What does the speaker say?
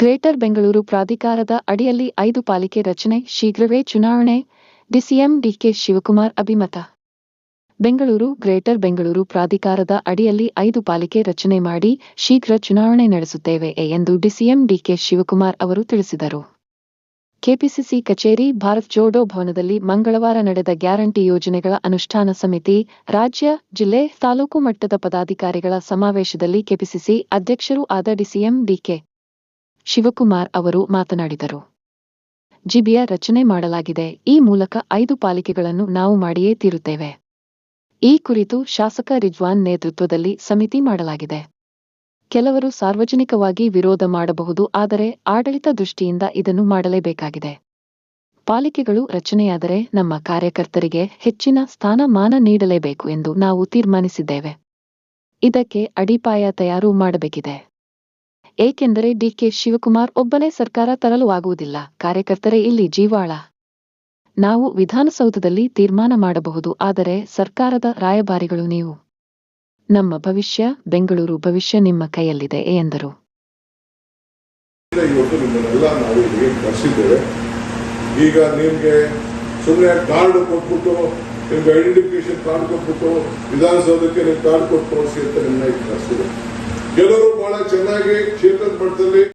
Greater Bengaluru ಪ್ರಾಧಿಕಾರದ ಅಡಿಯಲ್ಲಿ ಐದು ಪಾಲಿಕೆ ರಚನೆ, ಶೀಘ್ರವೇ ಚುನಾವಣೆ, ಡಿಸಿಎಂ ಡಿಕೆ ಶಿವಕುಮಾರ್ ಅಭಿಮತ. ಬೆಂಗಳೂರು, ಗ್ರೇಟರ್ ಬೆಂಗಳೂರು ಪ್ರಾಧಿಕಾರದ ಅಡಿಯಲ್ಲಿ ಐದು ಪಾಲಿಕೆ ರಚನೆ ಮಾಡಿ ಶೀಘ್ರ ಚುನಾವಣೆ ನಡೆಸುತ್ತೇವೆ ಎಂದು ಡಿಸಿಎಂ ಡಿಕೆ ಶಿವಕುಮಾರ್ ಅವರು ತಿಳಿಸಿದರು. ಕೆಪಿಸಿಸಿ ಕಚೇರಿ, ಭಾರತ್ ಜೋಡೋ ಭವನದಲ್ಲಿ ಮಂಗಳವಾರ ನಡೆದ ಗ್ಯಾರಂಟಿ ಯೋಜನೆಗಳ ಅನುಷ್ಠಾನ ಸಮಿತಿ, ರಾಜ್ಯ, ಜಿಲ್ಲೆ, ತಾಲೂಕು ಮಟ್ಟದ ಪದಾಧಿಕಾರಿಗಳ ಸಮಾವೇಶದಲ್ಲಿ ಕೆಪಿಸಿಸಿ ಅಧ್ಯಕ್ಷರೂ ಆದ ಡಿಸಿಎಂ ಡಿಕೆ ಶಿವಕುಮಾರ್ ಅವರು ಮಾತನಾಡಿದರು. ಜಿಬಿಯ ರಚನೆ ಮಾಡಲಾಗಿದೆ. ಈ ಮೂಲಕ ಐದು ಪಾಲಿಕೆಗಳನ್ನು ನಾವು ಮಾಡಿಯೇ ತೀರುತ್ತೇವೆ. ಈ ಕುರಿತು ಶಾಸಕ ರಿಜ್ವಾನ್ ನೇತೃತ್ವದಲ್ಲಿ ಸಮಿತಿ ಮಾಡಲಾಗಿದೆ. ಕೆಲವರು ಸಾರ್ವಜನಿಕವಾಗಿ ವಿರೋಧ ಮಾಡಬಹುದು, ಆದರೆ ಆಡಳಿತ ದೃಷ್ಟಿಯಿಂದ ಇದನ್ನು ಮಾಡಲೇಬೇಕಾಗಿದೆ. ಪಾಲಿಕೆಗಳು ರಚನೆಯಾದರೆ ನಮ್ಮ ಕಾರ್ಯಕರ್ತರಿಗೆ ಹೆಚ್ಚಿನ ಸ್ಥಾನಮಾನ ನೀಡಲೇಬೇಕು ಎಂದು ನಾವು ತೀರ್ಮಾನಿಸಿದ್ದೇವೆ. ಇದಕ್ಕೆ ಅಡಿಪಾಯ ತಯಾರು ಮಾಡಬೇಕಿದೆ. ಏಕೆಂದರೆ ಡಿಕೆ ಶಿವಕುಮಾರ್ ಒಬ್ಬನೇ ಸರ್ಕಾರ ತರಲು ಆಗುವುದಿಲ್ಲ ಕಾರ್ಯಕರ್ತರೇ ಇಲ್ಲಿ ಜೀವಾಳ. ನಾವು ವಿಧಾನಸೌಧದಲ್ಲಿ ತೀರ್ಮಾನ ಮಾಡಬಹುದು, ಆದರೆ ಸರ್ಕಾರದ ರಾಯಭಾರಿಗಳು ನೀವು. ನಮ್ಮ ಭವಿಷ್ಯ, ಬೆಂಗಳೂರು ಭವಿಷ್ಯ ನಿಮ್ಮ ಕೈಯಲ್ಲಿದೆ ಎಂದರು. ಈಗ ನಿಮಗೆ ಸುಮ್ಮನೆ ಕಾರ್ಡ್ ಕೊಟ್ಬಿಟ್ಟು, ನಿಮ್ಗೆ ಐಡೆಂಟಿಫಿಕೇಶನ್ ಕಾರ್ಡ್ ಕೊಟ್ಬಿಟ್ಟು, ವಿಧಾನಸೌಧಕ್ಕೆ ನೀವು ಕಾರ್ಡ್ ಕೊಟ್ಟು ತೋರಿಸಿ ಅಂತ ನಿಮ್ಮನ್ನ ಈಗ ಕೆಲವರು ಬಹಳ ಚೆನ್ನಾಗಿ ಕ್ಷೇತ್ರದ ಮಟ್ಟದಲ್ಲಿ